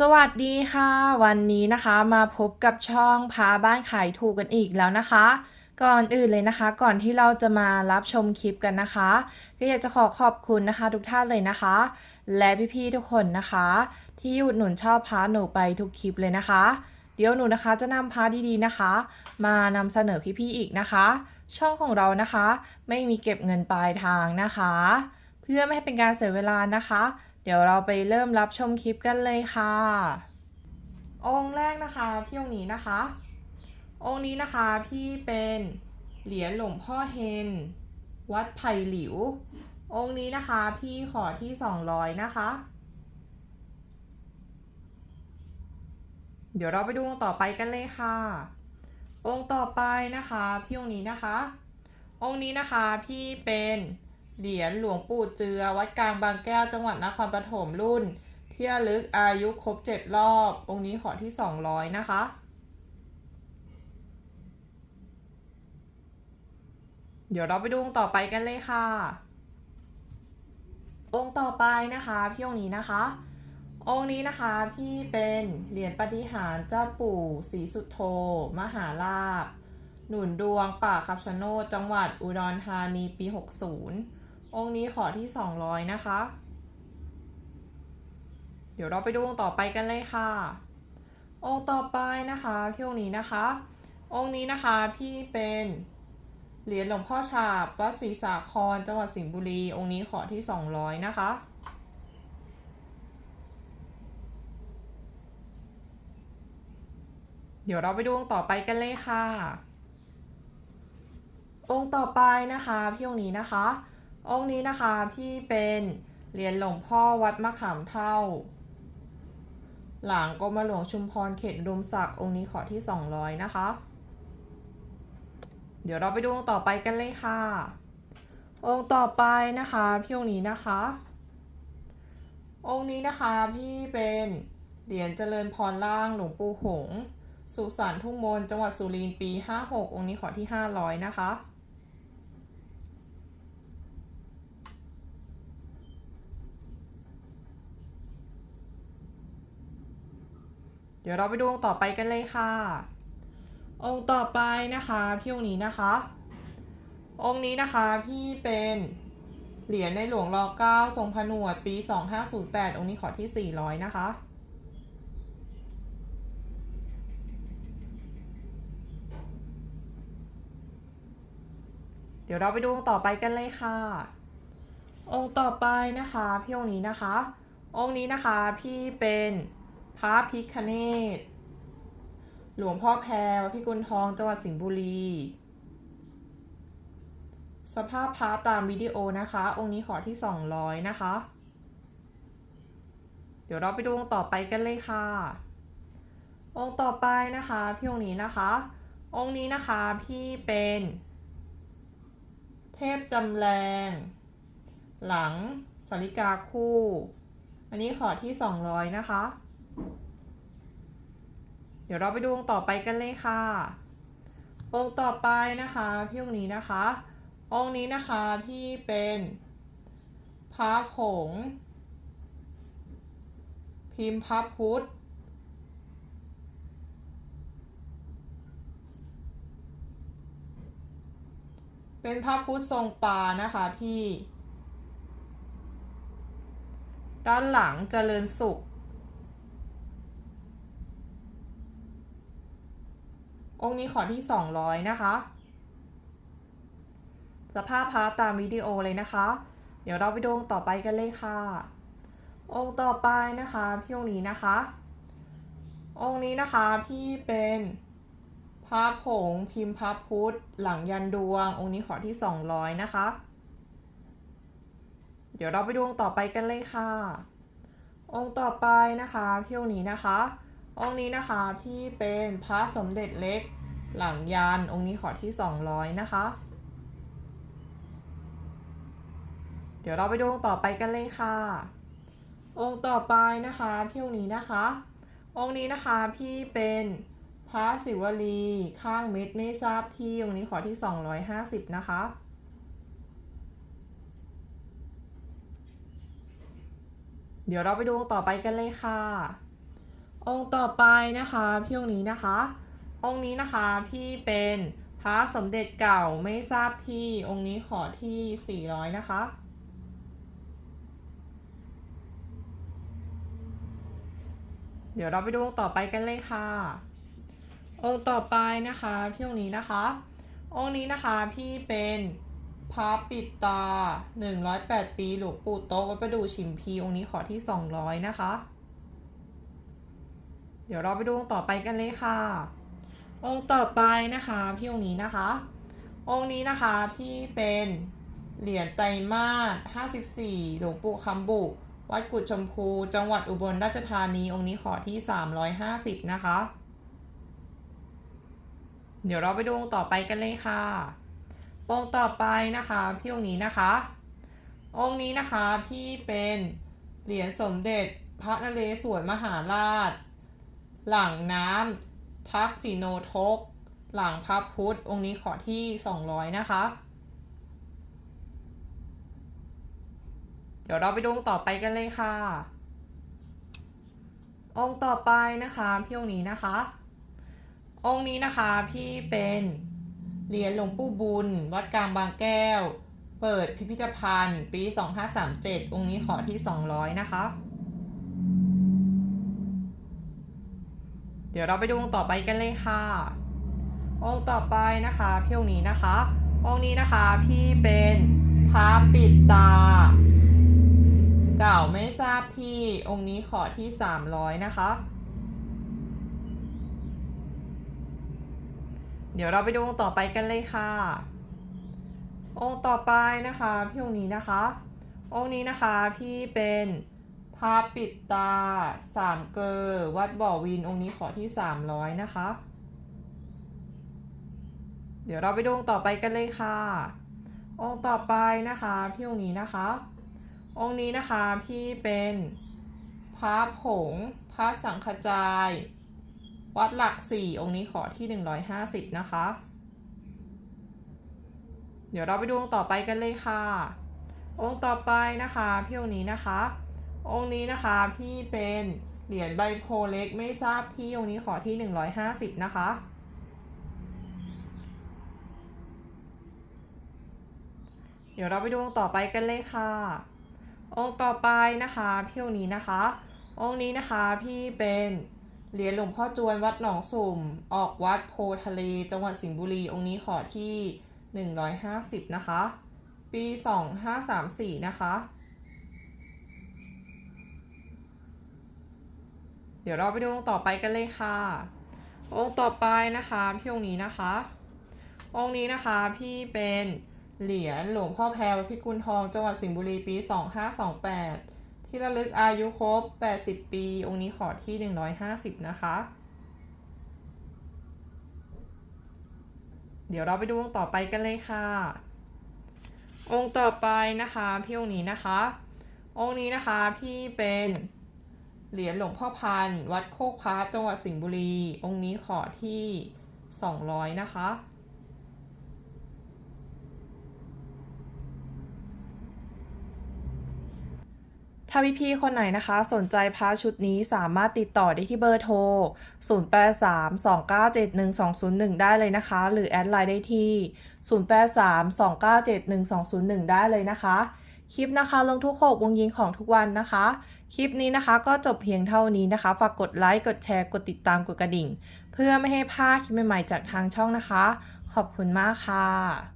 สวัสดีค่ะ วันนี้นะคะมาพบกับช่องพาบ้านขายถูกกันอีกแล้วนะคะ ก่อนอื่นเลยนะคะ ก่อนที่เราจะมารับชมคลิปกันนะคะ ก็อยากจะขอขอบคุณนะคะ ทุกท่านเลยนะคะ และพี่ๆทุกคนนะคะ ที่อุดหนุนชอบพาหนูไปทุกคลิปเลยนะคะ เดี๋ยวหนูนะคะจะนำพาดีๆนะคะ มานำเสนอพี่ๆอีกนะคะ ช่องของเรานะคะ ไม่มีเก็บเงินปลายทางนะคะ เพื่อไม่ให้เป็นการเสียเวลานะคะ เดี๋ยวเราไปเริ่มรับชมคลิปกันเลยค่ะ องค์แรกนะคะพี่องค์นี้นะคะ องค์นี้นะคะพี่เป็นเหรียญหลวงพ่อเฮน วัดไผ่หลิว องค์นี้นะคะพี่ขอที่200นะคะ เดี๋ยวเราไปดูองค์ต่อไปกันเลยค่ะ องค์ต่อไปนะคะพี่องค์นี้นะคะ องค์นี้นะคะพี่เป็น เหรียญหลวงปู่เจือ วัดกลางบางแก้วจังหวัดนครปฐมรุ่น เที่ระลึกอายุครบ7รอบ องค์นี้ขอที่200นะคะ เดี๋ยวเราไปดูองค์ต่อไปกันเลยค่ะ องค์ต่อไปนะคะพี่องค์นี้นะคะ องค์นี้นะคะพี่เป็นเหรียญปฏิหารเจ้าปู่ศรีสุโธมหาลาภหนุนดวงป่าคำชะโนดจังหวัดอุดรธานีปี 60 องค์นี้ขอที่ 200 นะคะ เดี๋ยวเราไปดูองค์ต่อไปกันเลยค่ะ องค์ต่อไปนะคะพี่องค์นี้นะคะ องค์นี้นะคะพี่เป็นเหรียญหลวงพ่อฉาบวัดศรีสาครจังหวัดสิงห์บุรี องค์นี้ขอที่ 200 นะคะเดี๋ยวเราไปดูองค์ต่อไปกันเลยค่ะ องค์ต่อไปนะคะ พี่องค์นี้นะคะ องค์นี้นะคะพี่เป็นเหรียญหลวงพ่อวัดมะขามเท่า หลังกรมหลวงชุมพรเขตอุดมศักดิ์องค์นี้ขอที่ 200 นะคะ เดี๋ยวเราไปดูองค์ต่อไปกันเลยค่ะ องค์ต่อไปนะคะพี่องค์นี้นะคะ องค์นี้นะคะพี่เป็นเหรียญเจริญพรล่างหลวงปู่หงส์สุสานทุ่งมนจังหวัดสุรินทร์ปี 56 องค์นี้ขอที่ 500 นะคะ ดี๋ยวเราไปดูองค์ต่อไปกันเลยค่ะ องค์ต่อไปนะคะพี่องค์นี้นะคะ องค์นี้นะคะพี่เป็นเหรียญในหลวงรอเก้าทรงผนวดปี 2508 องค์นี้ขอที่ 400 นะคะ เดี๋ยวเราไปดูองค์ต่อไปกันเลยค่ะ องค์ต่อไปนะคะพี่องค์นี้นะคะ องค์นี้นะคะพี่เป็น พระพิคเนตหลวงพ่อแพรวัดพิกุลทองจังหวัดสิงห์บุรี สภาพพระตามวิดีโอนะคะ องค์นี้ขอที่ 200 นะคะ เดี๋ยวเราไปดูองค์ต่อไปกันเลยค่ะ องค์ต่อไปนะคะพี่องค์นี้นะคะ องค์นี้นะคะพี่เป็น เทพจำแรงหลังสาริกาคู่ อันนี้ขอที่ 200 นะคะ เดี๋ยวเราไปดูองค์ต่อไปกันเลยค่ะ องค์ต่อไปนะคะพี่องค์นี้นะคะ องค์นี้นะคะพี่เป็นพระผง พิมพ์พระพุทธเป็นพระพุทธทรงปานะคะพี่ ด้านหลังเจริญสุข องค์นี้ขอที่ 200 นะคะ สภาพพระตามวิดีโอเลยนะคะ เดี๋ยวเราไปดูองค์ต่อไปกันเลยค่ะ องค์ต่อไปนะคะพี่องค์นี้นะคะ องค์นี้นะคะพี่เป็นพระผงพิมพ์พระพุทธหลังยันดวง องค์นี้ขอที่ 200 นะคะ เดี๋ยวเราไปดูองค์ต่อไปกันเลยค่ะ องค์ต่อไปนะคะพี่องค์นี้นะคะองค์นี้นะคะพี่เป็นพระสมเด็จเล็ก หลังยันองค์นี้ขอที่ 200 นะคะ เดี๋ยวเราไปดูองค์ต่อไปกันเลยค่ะ องค์ต่อไปนะคะพี่องค์นี้นะคะ องค์นี้นะคะพี่เป็นพระศิวลีข้างเม็ดไม่ทราบที่องค์นี้ขอที่ 250 นะคะเดี๋ยวเราไปดูองค์ต่อไปกันเลยค่ะ องค์ต่อไปนะคะพี่องค์นี้นะคะ องค์นี้นะคะพี่เป็นพระสมเด็จเก่าไม่ทราบที่องค์นี้ขอที่ 400 นะคะ เดี๋ยวเราไปดูองค์ต่อไปกันเลยค่ะ องค์ต่อไปนะคะพี่องค์นี้นะคะ องค์นี้นะคะพี่เป็นพระปิดตา 108 ปีหลวงปู่โต๊ะวัดประดูชิมพีองค์นี้ขอที่ 200 นะคะ เดี๋ยวเราไปดูองค์ต่อไปกันเลยค่ะ องค์ต่อไปนะคะพี่องค์นี้นะคะ องค์นี้นะคะพี่เป็นเหรียญไตรมาส54 หลวงปู่คำบุ วัดกุดชมพู จังหวัดอุบลราชธานี องค์นี้ขอที่ 350 นะคะ เดี๋ยวเราไปดูองค์ต่อไปกันเลยค่ะ องค์ต่อไปนะคะ พี่องค์นี้นะคะ องค์นี้นะคะพี่เป็นเหรียญสมเด็จพระนเรศวรมหาราช หลังน้ำ ทักษิโนทก หลังพระพุทธ องค์นี้ขอที่ 200 นะคะ เดี๋ยวเราไปดูองค์ต่อไปกันเลยค่ะ องค์ต่อไปนะคะพี่องค์นี้นะคะ องค์นี้นะคะพี่เป็นเหรียญหลวงปู่บุญ วัดกลางบางแก้ว เปิดพิพิธภัณฑ์ ปี 2537 องค์นี้ขอที่ 200 นะคะ ดี๋ยวเราไปดูองค์ต่อไปกันเลยค่ะ องค์ต่อไปนะคะพี่องค์นี้นะคะ องค์นี้นะคะพี่เป็นพระปิดตา เก่าไม่ทราบที่องค์นี้ขอที่300นะคะ เดี๋ยวเราไปดูองค์ต่อไปกันเลยค่ะ องค์ต่อไปนะคะพี่องค์นี้นะคะ องค์นี้นะคะพี่เป็น พระปิดตาสามเกอวัดบ่อวินองค์นี้ขอที่300นะคะ เดี๋ยวเราไปดูองค์ต่อไปกันเลยค่ะ องค์ต่อไปนะคะพี่องค์นี้นะคะ องค์นี้นะคะพี่เป็นพระผงพระสังฆจาย วัดหลักสี่องค์นี้ขอที่150นะคะ เดี๋ยวเราไปดูองค์ต่อไปกันเลยค่ะ องค์ต่อไปนะคะพี่องค์นี้นะคะ องค์นี้นะคะพี่เป็นเหรียญใบโพเล็กไม่ทราบที่องค์นี้ขอที่ 150 นะคะเดี๋ยวเราไปดูองค์ต่อไปกันเลยค่ะ องค์ต่อไปนะคะพี่องค์นี้นะคะ องค์นี้นะคะพี่เป็นเหรียญหลวงพ่อจวนวัดหนองสุ่ม ออกวัดโพทะเล จังหวัดสิงห์บุรี องค์นี้ขอที่ 150 นะคะ ปี 2534 นะคะ เดี๋ยวเราไปดูองค์ต่อไปกันเลยค่ะ องค์ต่อไปนะคะพี่องค์นี้นะคะ องค์นี้นะคะพี่เป็นเหรียญหลวงพ่อแพรวพิกุลทองจังหวัดสิงห์บุรีปี 2528 ที่ระลึกอายุครบ 80 ปี องค์นี้ขอที่ 150 นะคะ เดี๋ยวเราไปดูองค์ต่อไปกันเลยค่ะ องค์ต่อไปนะคะพี่องค์นี้นะคะ องค์นี้นะคะพี่เป็น เหรียญหลวงพ่อพันวัดโคกพระจังหวัดสิงห์บุรี องค์นี้ขอที่ 200 นะคะ ถ้าพี่ๆคนไหนนะคะ สนใจพระชุดนี้สามารถติดต่อได้ที่เบอร์โทร 0832971201 ได้เลยนะคะ หรือแอดไลน์ได้ที่ 0832971201 ได้เลยนะคะ คลิปนะคะ ลงทุก6วงยิงของทุกวันนะคะ คลิปนี้นะคะก็จบเพียงเท่านี้นะคะ ฝากกดไลค์ กดแชร์ กดติดตาม กดกระดิ่ง เพื่อไม่ให้พลาดคลิปใหม่ๆจากทางช่องนะคะ ขอบคุณมากค่ะ